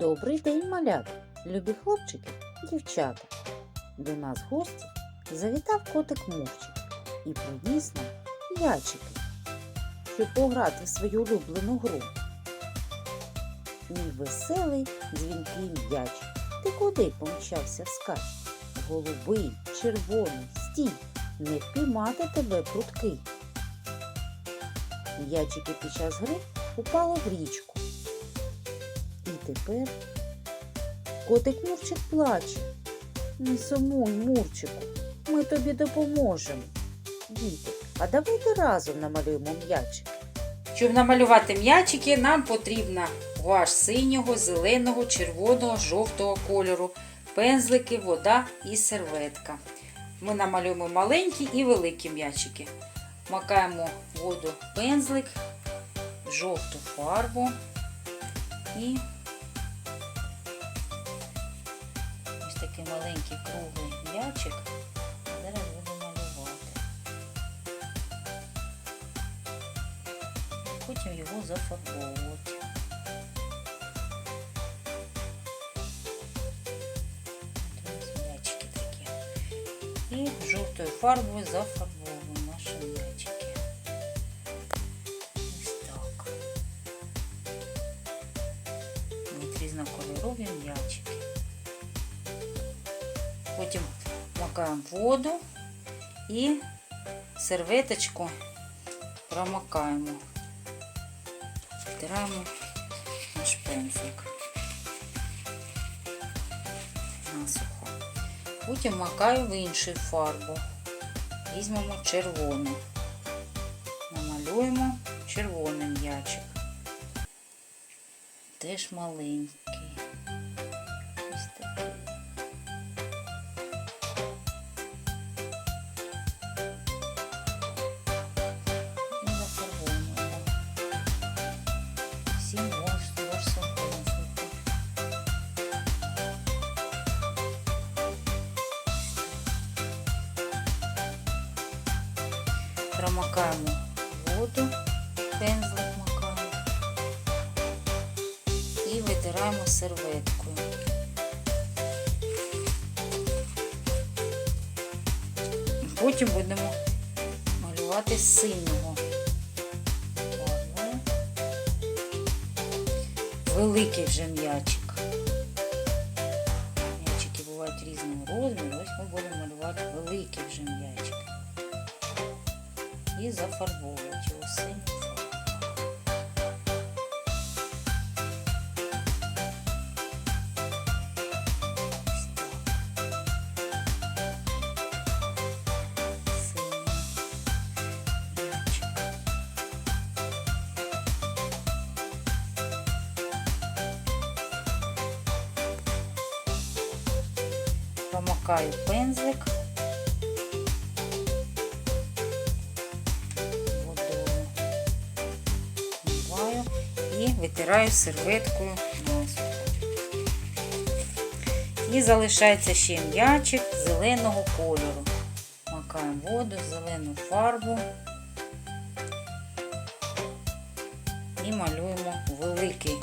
Добрий день, малята, любі хлопчики, дівчата. До нас в гості завітав котик Мурчик і приніс нам м'ячики, щоб пограти в свою улюблену гру. Мій веселий дзвінкий м'яч. Ти куди помчався вскач? Голубий, червоний, стій, не впіймати тебе прудкий. М'ячики під час гри упали в річку. Тепер котик Мурчик плаче. Не сумуй, Мурчику, ми тобі допоможемо. Діти, а давайте разом намалюємо м'ячик. Щоб намалювати м'ячики, нам потрібна гуаш синього, зеленого, червоного, жовтого кольору, пензлики, вода і серветка. Ми намалюємо маленькі і великі м'ячики. Макаємо воду пензлик, жовту фарбу і такий маленький круглий м'ячик. Зараз будемо малювати. Потім його зафарбовувати. І жовтою фарбою зафарбовуємо наші м'ячики. Ось так. Різнокольорові м'ячики. Потім макаємо воду і серветочку промокаємо. Втираємо наш пензлик насухо. Потім макаю в іншу фарбу. Візьмемо червону. Намалюємо червоний м'ячик. Теж маленький. Промокаємо воду, пензлик макаємо і витираємо серветкою. Потім будемо малювати з синього. Великий вже м'ячик. М'ячики бувають різного розміру. Ось ми будемо малювати великий вже м'ячик. І. Синій м'ячик. Промокаю пензлик Вмиваю і витираю серветкою насухо. І залишається ще м'ячик зеленого кольору. Макаємо воду, зелену фарбу і малюємо великий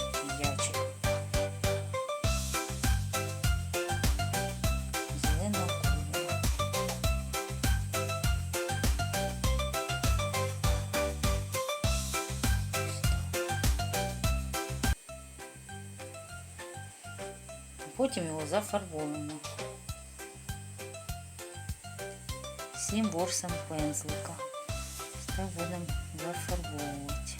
Потім його зафарбуємо. Всім ворсом пензлика. Ось Так будемо зафарбовувати.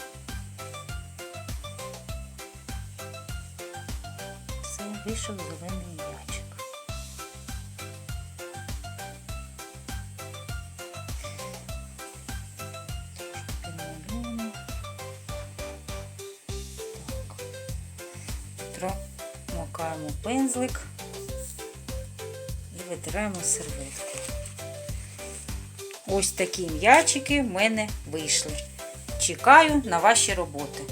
Все, вийшов зелений м'ячик. Трошки підмалюємо. Так. Макаємо пензлик і витираємо серветку. Ось такі м'ячики в мене вийшли. Чекаю на ваші роботи.